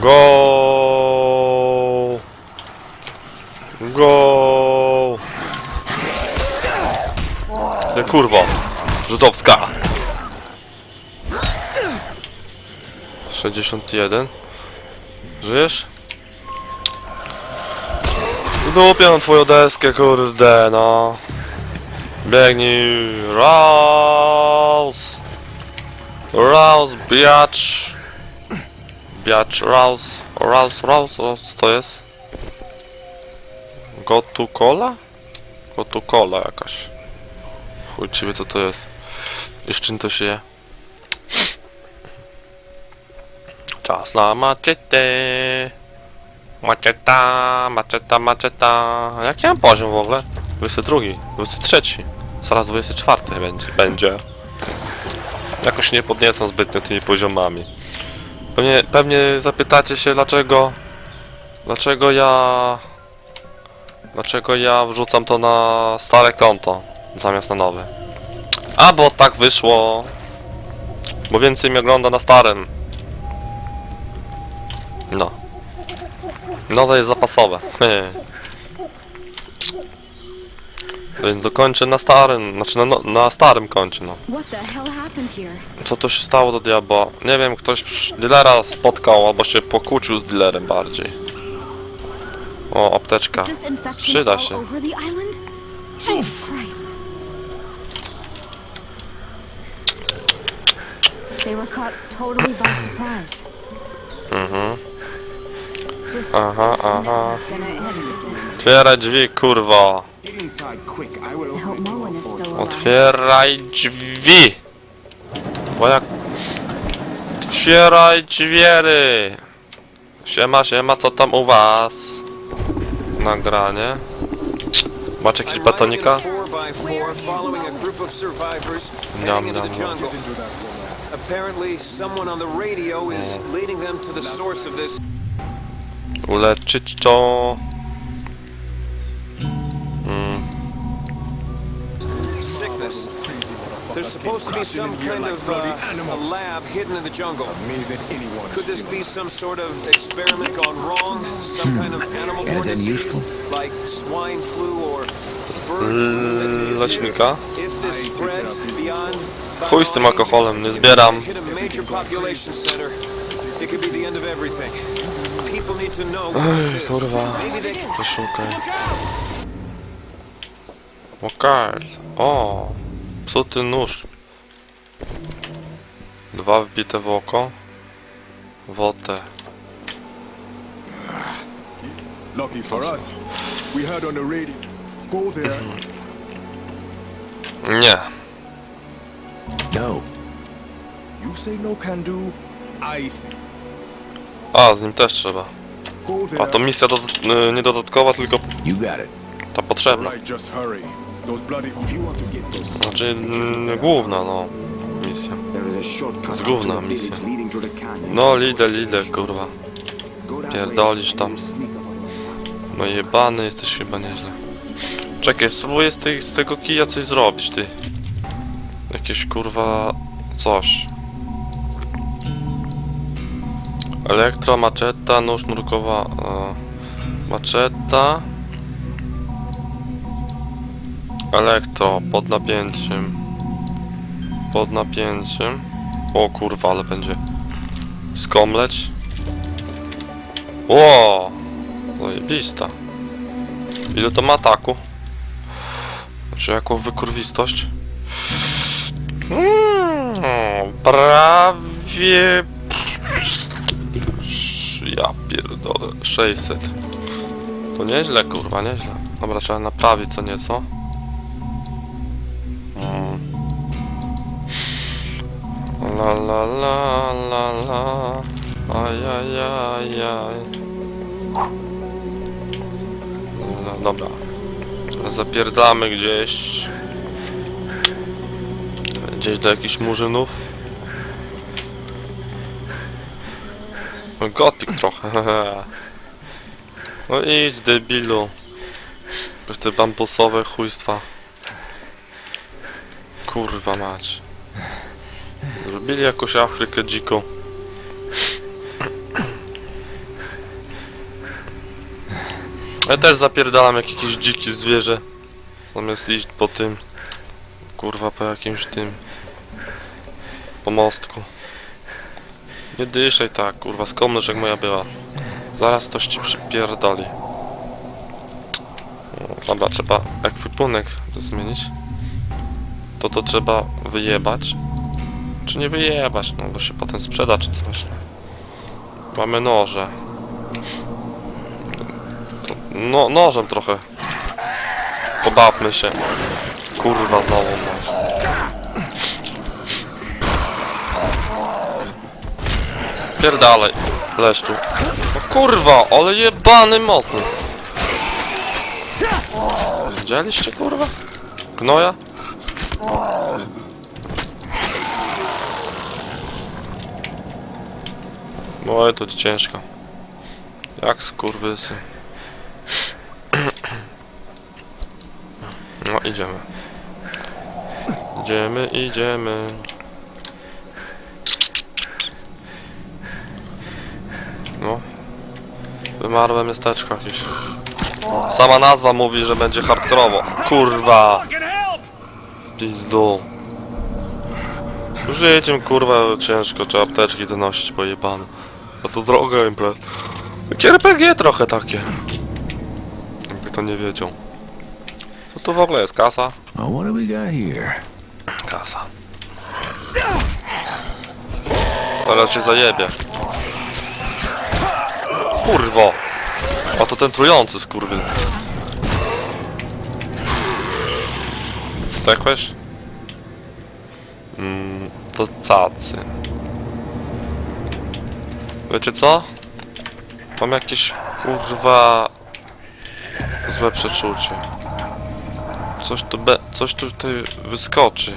Go! Go! Nie kurwa! Żydowska! 61 Żyjesz? Dupię na twoją deskę, kurde, no. Biegnij, Rouse! Rouse, biatch! Biatch, Rouse, Rouse, Rouse, co to jest? Gotu cola? Gotu cola jakaś. Chuj ci wie co to jest. I z czym to się je? Czas na maczetę. Maczeta, maczeta, maczeta. Jaki mam poziom w ogóle? 22, 23. Zaraz 24 będzie. będzie. Jakoś nie podniecam zbytnio tymi poziomami. Pewnie, pewnie zapytacie się dlaczego... Dlaczego ja... Dlaczego ja wrzucam to na stare konto zamiast na nowe. A bo tak wyszło. Bo więcej mnie ogląda na starym. No. Nowe jest zapasowe. Więc dokończę na starym, znaczy na, no, na starym koncie, no. Co to się stało do diabła? Nie wiem, ktoś dealera spotkał, albo się pokłócił z dealerem bardziej. O, apteczka. Przyda się. Mhm. Aha, aha. Otwieraj drzwi, kurwa. No. Otwieraj drzwi! Bo jak... Otwieraj drzwiery! Siema, siema, co tam u was? Nagranie. Masz jakieś batonika? riding in a 4x4 following a group of survivors Yum, heading into yum, the yum. jungle. Apparently, someone on the radio is leading them to the source of this Uleczyć to... There's supposed to be some kind of uh, a lab hidden in the jungle. Could this be some sort of experiment gone wrong? Some kind of animal-borne Anything disease, useful? like swine flu or bird flu that's mutated? Leśnika. If this spreads beyond Chuj z tym alkoholem, nie zbieram. Hit a major population center. It could be the end of everything. People need to know what this is. kurwa. Maybe they can Poszukaj. Okej. O! Psuty nóż. Dwa wbite w oko. Wotę. Lucky for us, we heard on the radio. Go there. Nie. No. You say no can do. I say A, z nim też trzeba. A to misja dodat- y, nie dodatkowa, tylko You got it. ta potrzebna. Znaczy mm, główna, no. Misja. Z the misja. No, lidę, lidę, kurwa. Pierdolisz tam. No jebany jesteś chyba nieźle. Czekaj, spróbuję z, tej, z tego kija coś zrobić, ty. Jakieś kurwa... coś. Elektro, maczeta, nóż nurkowa... E, maczeta... Elektro, pod napięciem. Pod napięciem. O kurwa, ale będzie... Skomleć. Ło! Zajebista. Ile to ma ataku? Znaczy jaką wykurwistość? Hmm, prawie... Ja pierdolę. 600. To nieźle, kurwa, nieźle. Dobra, trzeba naprawić co nieco. La la la la. Ajajajaj. No, dobra. Zapierdamy gdzieś. Gdzieś do jakichś murzynów. Gotik trochę. No idź debilu. Przez te bambusowe chujstwa. Kurwa mać. Zrobili jakąś Afrykę dziką. Ja też zapierdalam jak jakieś dziki zwierzę. Zamiast iść po tym. Kurwa, po jakimś tym... Pomostku. Nie dyszaj tak, kurwa, skomnesz jak moja była. Zaraz toś ci przypierdoli. Dobra, trzeba ekwipunek zmienić. To to trzeba wyjebać. Czy nie wyjebać, no bo się potem sprzeda czy coś. Mamy noże. No, nożem trochę. Pobawmy się. Kurwa znowu masz. Pierdalej, leszczu. No kurwa, ale jebany mocny. Widzieliście kurwa? Gnoja? Oj, to ciężko. Jak skurwysy. No, idziemy. Idziemy, idziemy. No. Wymarłe miasteczko jakieś. Sama nazwa mówi, że będzie hardkorowo. Kurwa! Pizdu. Życiem kurwa ciężko, trzeba apteczki donosić pojebane. A to droga imprez. Takie RPG trochę takie. Jakby to nie wiedział. Co to w ogóle jest? Kasa? What do we got here? Kasa. Teraz się zajebie. Kurwo! A to ten trujący skurwy. Zdechłeś? Mm, to cacy. Wiecie co? Mam jakieś kurwa złe przeczucie. Coś tu be, coś tu tutaj wyskoczy.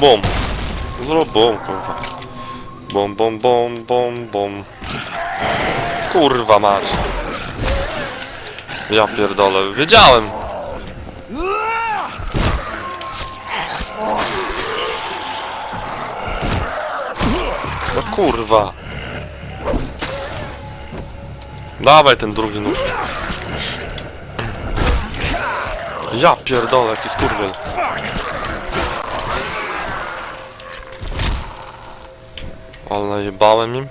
Bum. Zrób bum, kurwa. Bum, bum, bum, bum, bum. Kurwa mać. Ja pierdolę, wiedziałem. Kurwa. Dawaj ten drugi nóż. Ja pierdolę, jaki skurwiel. Ale najebałem im.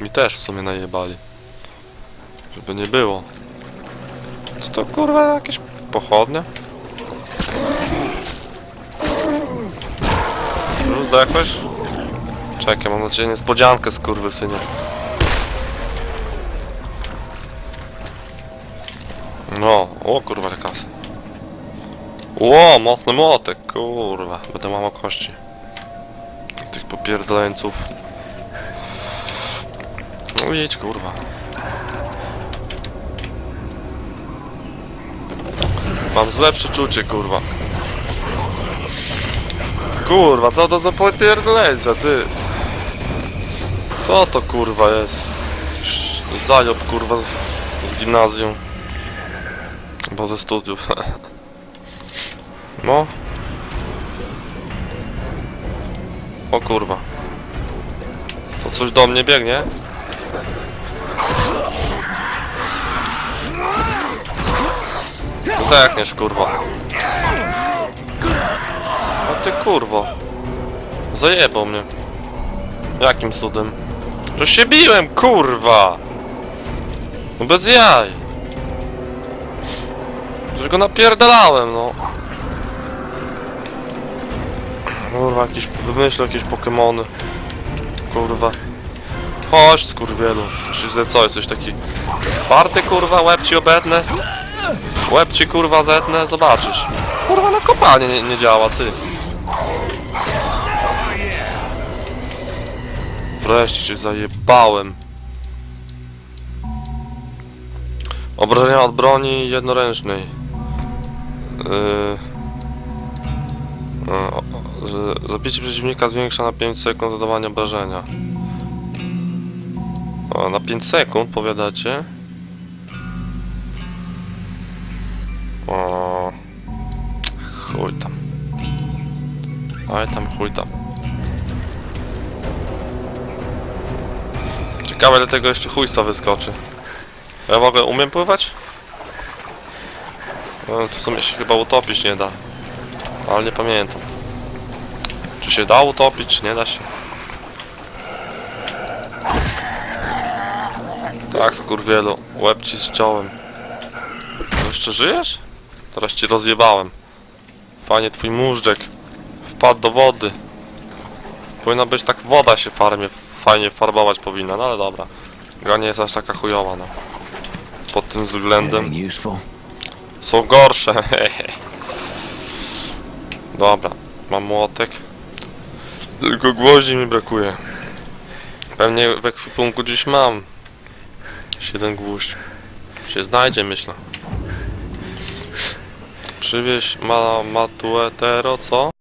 Mi też w sumie najebali. Żeby nie było. Czy to kurwa jakieś pochodnie? Zdechłeś? Czekaj, mam na ciebie niespodziankę skurwysynie. No, o kurwa ile kasy. Ło, mocny młotek, kurwa. Będę mam kości. Tych popierdoleńców. No idź kurwa. Mam złe przeczucie kurwa. Kurwa, co to za popierdoleńca, ty? Co to kurwa jest? Zajob kurwa z gimnazjum. Bo ze studiów. No. O kurwa. To coś do mnie biegnie? To tak kurwa. O ty kurwo. Zajebał mnie. Jakim cudem? To się biłem, kurwa! No bez jaj. Przecież go napierdalałem, no. Kurwa, jakiś wymyślał jakieś Pokemony. Kurwa. Chodź, skurwielu. Czy co, jesteś taki twardy, kurwa, łeb ci obetnę? Łeb ci, kurwa, zetnę, zobaczysz. Kurwa, na kopanie nie, nie działa, ty. Wreszcie cię zajebałem. Obrażenia od broni jednoręcznej. Yy... Zabicie przeciwnika zwiększa na 5 sekund zadawania obrażenia. O, na 5 sekund powiadacie? O, chuj tam. Aj tam, chuj tam. Ciekawe ile tego jeszcze chujstwa wyskoczy. Ja w ogóle umiem pływać? No, w sumie się chyba utopić nie da. Ale nie pamiętam. Czy się da utopić, czy nie da się? Tak, skurwielu. Łeb ci zciąłem. No jeszcze żyjesz? Teraz ci rozjebałem. Fajnie twój móżdżek. Wpadł do wody. Powinna być tak woda się farmie, fajnie farbować powinna, no ale dobra. Gra nie jest aż taka chujowa, no. Pod tym względem są gorsze. Dobra, mam młotek. Tylko gwoździ mi brakuje. Pewnie w ekwipunku gdzieś mam. Siedem gwóźdź. Się znajdzie, myślę. Przywieź ma, matuetero, co?